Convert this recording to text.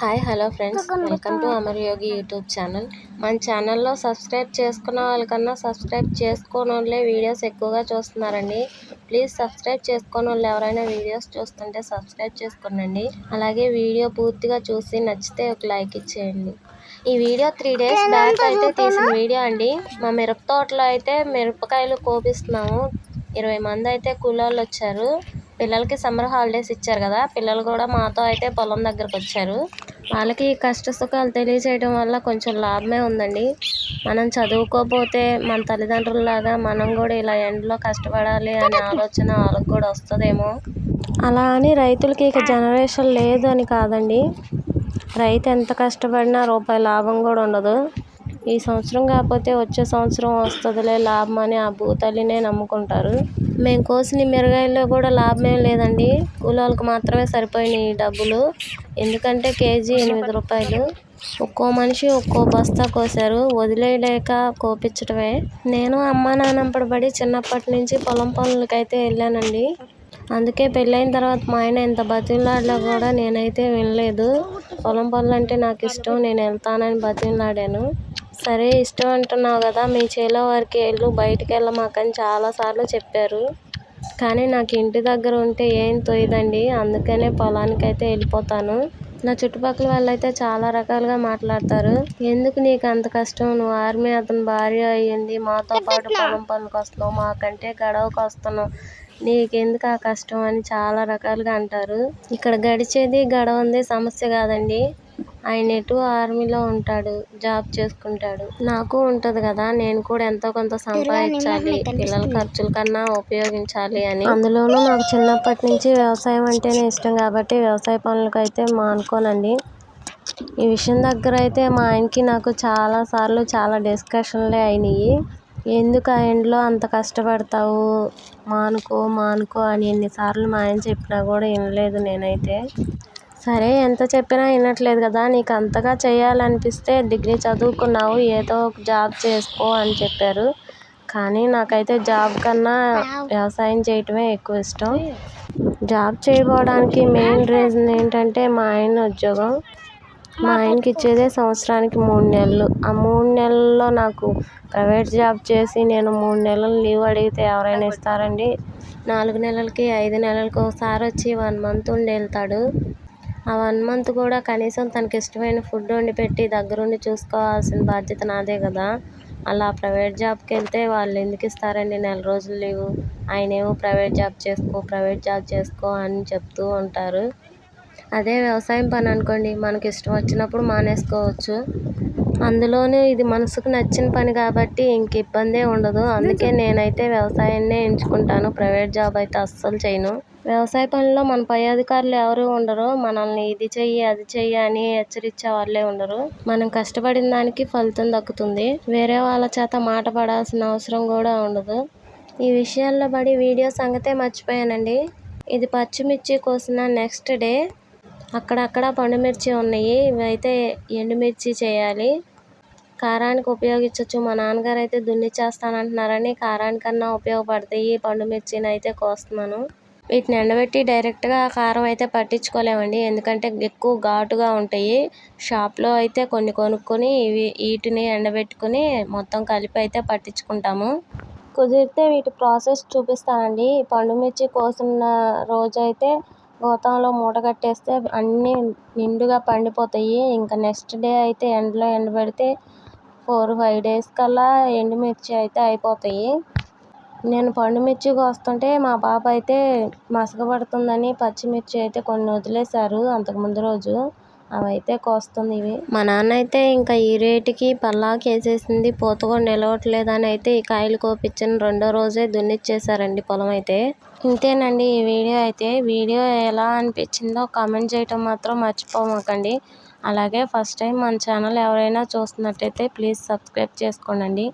Hi hello friends. Welcome to Amar Yogi YouTube channel. మన ఛానల్లో subscribe చేసుకున్న వాళ్ళకన్నా సబ్స్క్రైబ్ చేసుకోని వాళ్ళే వీడియోస్ ఎక్కువగా చూస్తున్నారండి. ప్లీజ్ సబ్స్క్రైబ్ చేసుకోని వాళ్ళు ఎవరైనా వీడియోస్ చూస్తుంటే సబ్స్క్రైబ్ చేసుకోండి అలాగే వీడియో పూర్తిగా చూసి నచ్చితే ఒక లైక్ ఇచ్చేయండి. ఈ వీడియో త్రీ డేస్ బ్యాక్ అయితే తీసిన వీడియో అండి. మా మిరప తోటలో అయితే మిరపకాయలు కోపిస్తున్నాము. ఇరవై మంది అయితే కూలోళ్ళు వచ్చారు. పిల్లలకి సమ్మర్ హాలిడేస్ ఇచ్చారు కదా పిల్లలు కూడా మాతో అయితే పొలం దగ్గరకు వచ్చారు. వాళ్ళకి కష్ట సుఖాలు తెలియచేయడం వల్ల కొంచెం లాభమే ఉందండి. మనం చదువుకోకపోతే మన తల్లిదండ్రులలాగా మనం కూడా ఇలా ఎండలో కష్టపడాలి అనే ఆలోచన వాళ్ళకి కూడా వస్తుందేమో. అలా అని రైతులకి ఇక జనరేషన్ లేదు అని కాదండి. రైతు ఎంత కష్టపడినా రూపాయి లాభం కూడా ఉండదు. ఈ సంవత్సరం కాకపోతే వచ్చే సంవత్సరం వస్తుందిలే లాభం అని ఆ భూతల్లినే నమ్ముకుంటారు. మేము కోసిన మిరగాయల్లో కూడా లాభమేం లేదండి. కూలోళ్ళకి మాత్రమే సరిపోయినాయి డబ్బులు. ఎందుకంటే కేజీ ఎనిమిది రూపాయలు. ఒక్కో మనిషి ఒక్కో బస్తా కోసారు. వదిలేయలేక కోపించడమే నేను అమ్మ నాన్న పడి చిన్నప్పటి నుంచి పొలం పనులకైతే వెళ్ళానండి. అందుకే పెళ్ళైన తర్వాత మా ఆయన ఎంత బతిమలాడినా కూడా నేనైతే వినలేదు. పొలం పనులు అంటే నాకు ఇష్టం. నేను వెళ్తానని బతిమలాడాను. సరే ఇష్టం అంటున్నావు కదా మీ చేలో వారికి వెళ్ళు బయటికి వెళ్ళమాకని చాలాసార్లు చెప్పారు. కానీ నాకు ఇంటి దగ్గర ఉంటే ఏం తోయదండి అందుకనే పొలానికి అయితే వెళ్ళిపోతాను. నా చుట్టుపక్కల వాళ్ళైతే చాలా రకాలుగా మాట్లాడతారు. ఎందుకు నీకు అంత కష్టం? నువ్వు ఆర్మీ అతని భార్య అయ్యింది మాతో పాటు పొలం పనులకు వస్తున్నావు మాకంటే గడవకు వస్తున్నావు. నీకెందుకు ఆ కష్టం అని చాలా రకాలుగా అంటారు. ఇక్కడ గడిచేది గడవంది సమస్య కాదండి. ఆయన ఎటు ఆర్మీలో ఉంటాడు జాబ్ చేసుకుంటాడు. నాకు ఉంటుంది కదా నేను కూడా ఎంతో కొంత సంపాదించాలి పిల్లల ఖర్చుల కన్నా ఉపయోగించాలి అని. అందులోనూ నాకు చిన్నప్పటి నుంచి వ్యవసాయం అంటేనే ఇష్టం కాబట్టి వ్యవసాయ పనులకు అయితే మానుకోనండి. ఈ విషయం దగ్గర అయితే మా ఆయనకి నాకు చాలా సార్లు చాలా డిస్కషన్లే అయినాయి. ఎందుకు ఆ ఎండలో అంత కష్టపడతావు? మానుకో మానుకో అని ఎన్నిసార్లు మా ఆయన చెప్పినా కూడా వినలేదు నేనైతే. సరే ఎంత చెప్పినా వినట్లేదు కదా నీకు అంతగా చేయాలనిపిస్తే డిగ్రీ చదువుకున్నావు ఏదో ఒక జాబ్ చేసుకో అని చెప్పారు. కానీ నాకైతే జాబ్ కన్నా వ్యవసాయం చేయటమే ఎక్కువ ఇష్టం. జాబ్ చేయకపోవడానికి మెయిన్ రీజన్ ఏంటంటే మా ఆయన ఉద్యోగం. మా ఆయనకి ఇచ్చేదే సంవత్సరానికి మూడు నెలలు. ఆ మూడు నెలల్లో నాకు ప్రైవేట్ జాబ్ చేసి నేను మూడు నెలలు లీవ్ అడిగితే ఎవరైనా ఇస్తారండి? నాలుగు నెలలకి ఐదు నెలలకి ఒకసారి వచ్చి వన్ మంత్ ఉండి వెళ్తాడు. ఆ వన్ మంత్ కూడా కనీసం తనకి ఇష్టమైన ఫుడ్ వండి పెట్టి దగ్గరుండి చూసుకోవాల్సిన బాధ్యత నాదే కదా. అలా ప్రైవేట్ జాబ్కి వెళ్తే వాళ్ళు ఎందుకు ఇస్తారండి నెల రోజులు లీవ్? ఆయనేమో ప్రైవేట్ జాబ్ చేసుకో ప్రైవేట్ జాబ్ చేసుకో అని చెప్తూ ఉంటారు. అదే వ్యవసాయం పని అనుకోండి మనకి ఇష్టం వచ్చినప్పుడు మానేసుకోవచ్చు. అందులోనూ ఇది మనసుకు నచ్చిన పని కాబట్టి ఇంక ఇబ్బందే ఉండదు. అందుకే నేనైతే వ్యవసాయాన్నే ఎంచుకుంటాను. ప్రైవేట్ జాబ్ అయితే అస్సలు చేయను. వ్యవసాయ పనిలో మన పై అధికారులు ఎవరు ఉండరు. మనల్ని ఇది చెయ్యి అది చెయ్యి అని హెచ్చరించే వాళ్ళే ఉండరు. మనం కష్టపడిన దానికి ఫలితం దక్కుతుంది. వేరే వాళ్ళ చేత మాట పడాల్సిన అవసరం కూడా ఉండదు. ఈ విషయాల్లో పడి వీడియో సంగతే మర్చిపోయానండి. ఇది పచ్చిమిర్చి కోసిన నెక్స్ట్ డే. అక్కడక్కడ పండుమిర్చి ఉన్నాయి. ఇవైతే ఎండుమిర్చి చేయాలి. కారానికి ఉపయోగించవచ్చు మా నాన్నగారు అయితే దున్నిచ్చేస్తానంటున్నారని కారానికన్నా ఉపయోగపడతాయి. పండుమిర్చిని అయితే కోస్తున్నాను. వీటిని ఎండబెట్టి డైరెక్ట్గా కారం అయితే పట్టించుకోలేమండి. ఎందుకంటే ఎక్కువ ఘాటుగా ఉంటాయి. షాప్లో అయితే కొన్ని కొనుక్కొని ఇవి వీటిని ఎండబెట్టుకుని మొత్తం కలిపి అయితే పట్టించుకుంటాము. కుదిరితే వీటి ప్రాసెస్ చూపిస్తానండి. పండుమిర్చి కోసిన రోజైతే గోతంలో మూట కట్టేస్తే అన్నీ నిండుగా పండిపోతాయి. ఇంకా నెక్స్ట్ డే అయితే ఎండలో ఎండబెడితే ఫోర్ ఫైవ్ డేస్ కల్లా ఎండుమిర్చి అయితే అయిపోతాయి. నేను పండుమిర్చి కోస్తుంటే మా పాప అయితే మసకబడుతుందని పచ్చిమిర్చి అయితే కొన్ని వదిలేశారు అంతకు ముందు రోజు. అవైతే కోస్తుంది ఇవి. మా నాన్న అయితే ఇంకా ఈ రేటుకి పల్లాకి వేసేసింది. పూత కూడా నిలవట్లేదని అయితే ఈ కాయలు కోపించిన రెండో రోజే దున్నిచ్చేసారండి పొలం అయితే. ఇంతేనండి ఈ వీడియో అయితే. వీడియో ఎలా అనిపించిందో కామెంట్ చేయటం మాత్రం మర్చిపోమాకండి. అలాగే ఫస్ట్ టైం మన ఛానల్ ఎవరైనా చూస్తున్నట్టయితే ప్లీజ్ సబ్స్క్రైబ్ చేసుకోండి